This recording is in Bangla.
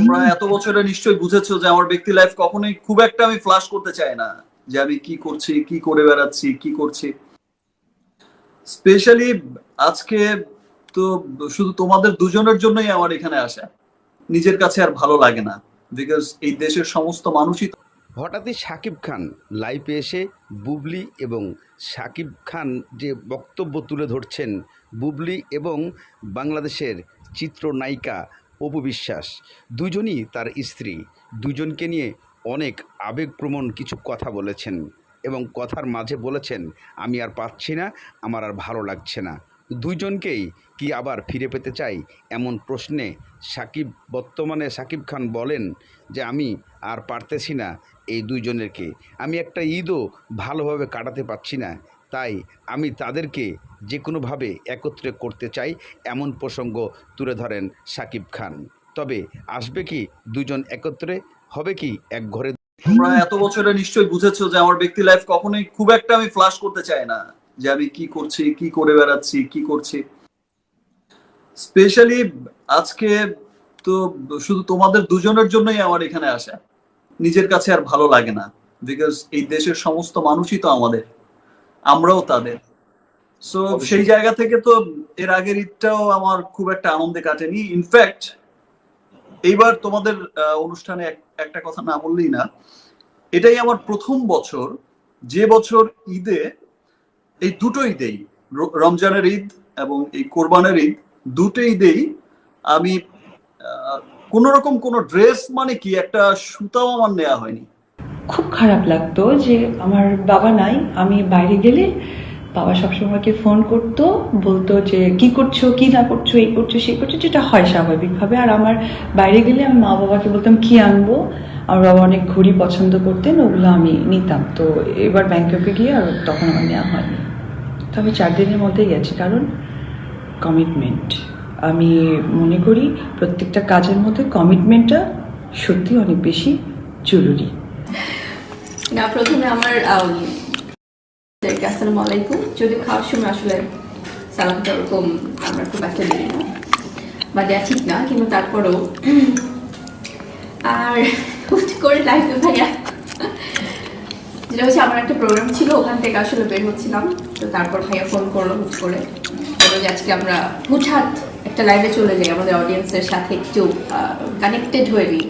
তোমরা এত বছরে নিশ্চয়ই বুঝেছ যে আমার ব্যক্তি লাইফ কখনোই খুব একটা আমি ফ্লাশ করতে চাই না, যে আমি কি করছি, কি করে বেড়াচ্ছি, কি করছি। স্পেশালি আজকে তো শুধু তোমাদের দুজনের জন্যই আমার এখানে আসা। নিজের কাছে আর ভালো লাগে না বিকজ এই দেশের সমস্ত মানুষই হঠাৎই শাকিব খান লাইভে এসে বুবলি এবং শাকিব খান যে বক্তব্য তুলে ধরছেন, বুবলি এবং বাংলাদেশের চিত্রনায়িকা অপু বিশ্বাস দুজনই তার স্ত্রী। দুজনকে নিয়ে অনেক আবেগপ্রমণ কিছু কথা বলেছেন এবং কথার মাঝে বলেছেন, আমি আর পাচ্ছি না, আমার আর ভালো লাগছে না। দুইজনকেই কি আবার ফিরে পেতে চাই এমন প্রশ্নে সাকিব বর্তমানে সাকিব খান বলেন যে আমি আর পারতেছি না এই দুইজনেরকে। আমি একটা ঈদও ভালোভাবে কাটাতে পারছি না। তাই আমি তাদেরকে যে কোনোভাবে একত্রে করতে চাই এমন প্রসঙ্গ তুলে ধরেন সাকিব খান। তবে আসবে কি দুজন একত্রে? হবে কি এক ঘরে? তোমরা এত বছরে নিশ্চয়ই বুঝেছ যে আমার ব্যক্তি লাইফ কখনোই খুব একটা আমি ফ্লাশ করতে চাই না। যে আমি কি করছি কি করে বেড়াচ্ছি কি করছি। স্পেশালি আজকে তো শুধু তোমাদের দুজনের জন্যই আমার এখানে আসা। নিজের কাছে আর ভালো লাগে না। বিকজ এই দেশের সমস্ত মানুষই তো আমাদের। আমরাও তাদের। সো সেই জায়গা থেকে তো এর আগের ঈদটাও আমার খুব একটা আনন্দে কাটেনি। ইনফ্যাক্ট এইবার তোমাদের অনুষ্ঠানে এক- একটা কথা না বললেই না। এটাই আমার প্রথম বছর। যে বছর ঈদে এই দুটো ঈদেই র- রমজানের ঈদ এবং এই কোরবানের ঈদ দুটো ঈদেই আমি কোন রকম কোন ড্রেস মানে কি একটা সুতাও আমার নেওয়া হয়নি। খুব খারাপ লাগতো যে আমার বাবা নাই, আমি বাইরে গেলে বাবা সবসময়কে ফোন করতো, বলতো যে কি করছ, কি না করছ, এই করছ, সেই করছ, যেটা হয় স্বাভাবিকভাবে। আর আমার বাইরে গেলে আমি মা বাবাকে বলতাম, কি আনব? আমার বাবা অনেক ঘড়ি পছন্দ করতেন, ওগুলো আমি নিতাম। তো এবার ব্যাংককে গিয়ে আর তখন আমার নেওয়া হয়নি। তো আমি চার দিনের মধ্যেই গেছি কারণ কমিটমেন্ট আমি মনে করি প্রত্যেকটা কাজের মধ্যে কমিটমেন্টটা সত্যি অনেক বেশি জরুরি। না প্রথমে আমার আম, আসসালামু আলাইকুম। যদি খাওয়ার সময় আসলে সালামটা ওরকম আমরা খুব একটা দিই না বা দেওয়া ঠিক না কিন্তু তারপরেও আর করে লাইফে ভাইয়া যেটা হচ্ছে আমার একটা প্রোগ্রাম ছিল, ওখান থেকে আসলে বের হচ্ছিলাম। তো তারপর ভাইয়া ফোন করল হুট করে। বলল যে আজকে আমরা হুটহাট একটা লাইভে চলে যাই, আমাদের অডিয়েন্সের সাথে একটু কানেক্টেড হয়ে নিই।